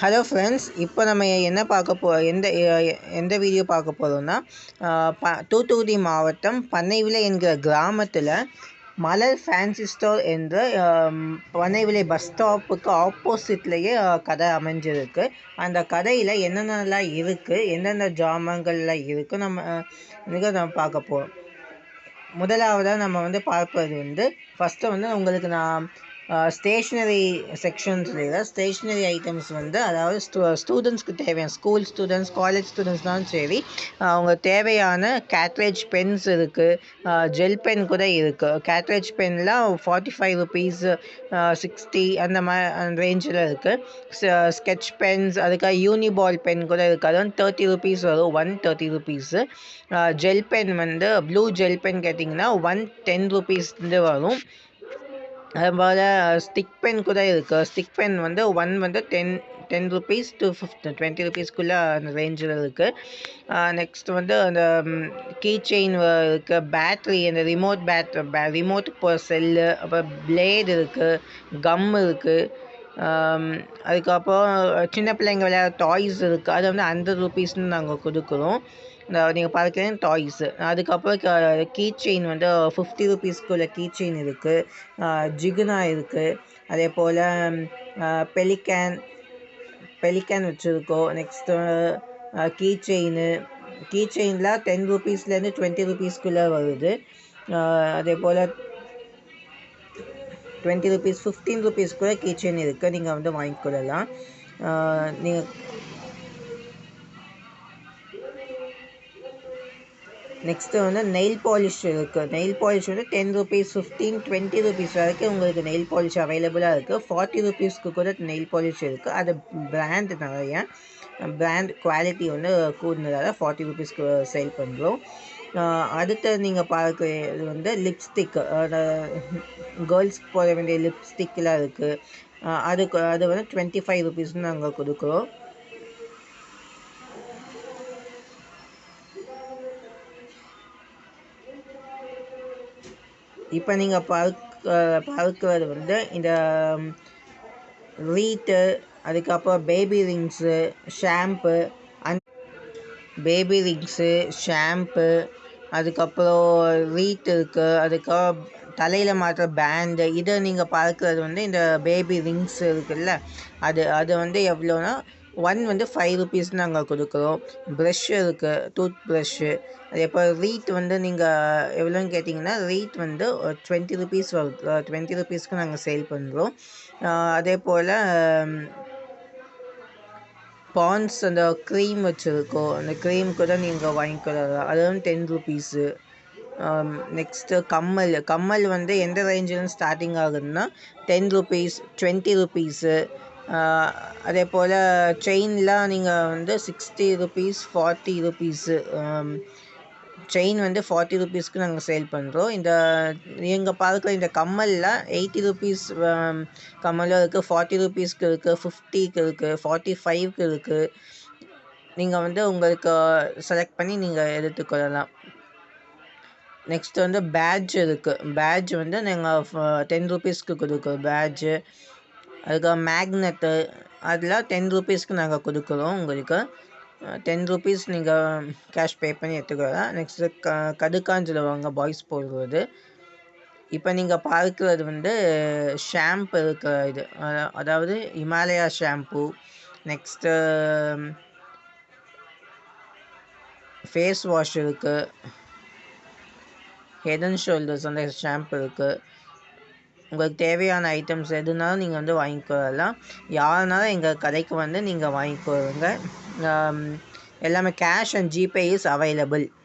Hello friends இப்போ நம்ம என்ன பார்க்க போ எந்த எந்த வீடியோ பார்க்க போகிறோம்னா ப தூத்துக்குடி மாவட்டம் பண்ணைவிலை என்கிற கிராமத்தில் மலர் ஃபேன்சி ஸ்டோர் என்ற பண்ணைவிலை பஸ் ஸ்டாப்புக்கு ஆப்போசிட்லேயே கடை அமைஞ்சிருக்கு. அந்த கடையில் என்னென்னலாம் இருக்குது என்னென்ன ஜாமான்கள்லாம் இருக்குது நம்ம மிக நம்ம பார்க்க போகிறோம் முதலாவதாக நம்ம வந்து பார்ப்பது வந்து ஃபஸ்ட்டு வந்து உங்களுக்கு நான் ஸ்டேஷ்னரி செக்ஷன்ஸில் ஸ்டேஷ்னரி ஐட்டம்ஸ் வந்து அதாவது ஸ்டூ ஸ்டூடெண்ட்ஸ்க்கு தேவையான ஸ்கூல் ஸ்டூடெண்ட்ஸ் காலேஜ் ஸ்டூடெண்ட்ஸ்னாலும் சரி அவங்க தேவையான கேட்ரேஜ் பென்ஸ் இருக்குது ஜெல் பென் கூட இருக்குது கேட்ரேஜ் பென்லாம் ஃபார்ட்டி ஃபைவ் ருபீஸ் சிக்ஸ்டி அந்த மாதிரி அந்த ரேஞ்சில் இருக்குது ஸ்கெட்ச் பென்ஸ் அதுக்காக யூனிபால் பென் கூட இருக்குது அது வந்து தேர்ட்டி ருபீஸ் வரும் one thirty rupees gel pen வந்து ப்ளூ ஜெல் பென் கேட்டிங்கன்னா ஒன் டென் ருபீஸ்லேருந்து வரும். அதுபோல் ஸ்டிக் பென் கூட இருக்குது ஸ்டிக் பென் வந்து ஒன் வந்து ten ten rupees to fifteen twenty ருபீஸ்க்குள்ளே அந்த ரேஞ்சில் இருக்குது நெக்ஸ்ட் வந்து அந்த கீ செயின் இருக்குது பேட்ரி அந்த ரிமோட் பேட் ரிமோட்டுக்கு போகிற செல்லு அப்புறம் பிளேட் இருக்குது கம் இருக்குது அதுக்கப்புறம் சின்ன பிள்ளைங்க விளையாட டாய்ஸ் இருக்குது அது வந்து ஹண்ட்ரட் ருபீஸ்னு நாங்கள் கொடுக்குறோம். நீங்கள் பார்க்குறேன் டாய்ஸு அதுக்கப்புறம் கீ செயின் வந்து ஃபிஃப்டி ருபீஸ்க்குள்ள கீ செயின் இருக்குது ஜிகுனா இருக்குது அதே போல் பெலிகேன் பெலிகேன் வச்சுருக்கோம். நெக்ஸ்ட்டு கீ செயினு கீ செயினில் டென் ருபீஸ்லேருந்து டுவெண்ட்டி ருபீஸ்க்குள்ளே வருது. அதே போல் டுவெண்ட்டி ருபீஸ் ஃபிஃப்டீன் ருபீஸ்க்குள்ளே கூட கீ செயின் இருக்குது நீங்கள் வந்து வாங்கிக்கொள்ளலாம் நீங்கள் நெக்ஸ்ட்டு வந்து நெயில் பாலிஷ் இருக்குது நெயில் பாலிஷ் வந்து ten rupees fifteen twenty rupees வரைக்கும் உங்களுக்கு நெயில் பாலிஷ் அவைலபிளாக இருக்குது ஃபார்ட்டி ருபீஸ்க்கு கூட நெயில் பாலிஷ் இருக்குது அது பிராண்ட் நிறைய. பிராண்ட் குவாலிட்டி வந்து கூடுனதால் ஃபார்ட்டி ருபீஸ்க்கு சேல் பண்ணுறோம் அடுத்து நீங்கள் பார்க்குறது வந்து லிப்ஸ்டிக் கேர்ள்ஸ்க்கு போட வேண்டிய லிப்ஸ்டிக்லாம் இருக்குது அதுக்கு அது வந்து டுவெண்ட்டி ஃபைவ் ருபீஸ்னு நாங்கள் கொடுக்குறோம். இப்போ நீங்கள் பார்க்க பார்க்குறது வந்து இந்த ரீட்டு அதுக்கப்புறம் baby rings shampoo and baby rings shampoo அதுக்கப்புறம் ரீட் இருக்குது அதுக்கப்புறம் தலையில் மாட்டுற பேண்டு இதை நீங்கள் பார்க்குறது வந்து இந்த பேபி ரிங்ஸ் இருக்குல்ல அது அது வந்து எவ்வளோனா ஒன் வந்து ஃபைவ் ருபீஸ் நாங்கள் கொடுக்குறோம். ப்ரெஷ் இருக்குது டூத் ப்ரெஷ்ஷு அதே போல் ரீட் வந்து நீங்கள் எவ்வளோன்னு கேட்டிங்கன்னா ரீட் வந்து டுவெண்ட்டி ருபீஸ் வருது டுவெண்ட்டி ருபீஸ்க்கு நாங்கள் சேல் பண்ணுறோம் அதே போல் பான்ஸ் அந்த க்ரீம் வச்சுருக்கோம் அந்த க்ரீம் கூட நீங்கள் வாங்கிக்கலாம் அதுவும் டென் ருபீஸு நெக்ஸ்ட்டு கம்மல். கம்மல் வந்து எந்த ரேஞ்சிலும் ஸ்டார்டிங் ஆகுதுன்னா டென் ருபீஸ் டுவெண்ட்டி ருபீஸு அதே போல் செயின்லாம் நீங்கள் வந்து sixty rupees forty rupees chain வந்து ஃபார்ட்டி ருபீஸ்க்கு நாங்கள் சேல் பண்ணுறோம் இந்த நீங்கள் பார்க்குற இந்த கம்மலில் எயிட்டி ருபீஸ் கம்மலும் இருக்குது ஃபார்ட்டி ருபீஸ்க்கு இருக்குது ஃபிஃப்டிக்கு இருக்குது ஃபார்ட்டி ஃபைவ்க்கு இருக்குது நீங்கள் வந்து உங்களுக்கு செலக்ட் பண்ணி நீங்கள் எடுத்துக்கொள்ளலாம். நெக்ஸ்ட் வந்து பேட்ஜ் இருக்குது பேட்ஜ் வந்து நாங்கள் டென் ருபீஸ்க்கு கொடுக்குறோம். பேட்ஜு அதுக்காக மேக்னெட்டு அதெல்லாம் டென் ருபீஸ்க்கு நாங்கள் கொடுக்குறோம் உங்களுக்கு. டென் ருபீஸ் நீங்கள் கேஷ் பே பண்ணி எடுத்துக்கலாம் நெக்ஸ்ட்டு க கடுக்கான்னு சொல்லுவாங்க பாய்ஸ் போடுறது. இப்போ நீங்கள் பார்க்குறது வந்து ஷாம்பு இருக்கிற இது. அதாவது Himalaya shampoo next face wash இருக்குது ஹெட் அண்ட் ஷோல்டர்ஸ் அந்த ஷாம்பு இருக்குது உங்களுக்கு தேவையான ஐட்டம்ஸ் எதுனாலும் நீங்கள் வந்து வாங்கிக்கொள்ளலாம். யாருனாலும் எங்கள் கடைக்கு வந்து நீங்கள் வாங்கிக்கோங்க எல்லாமே cash and GPay is available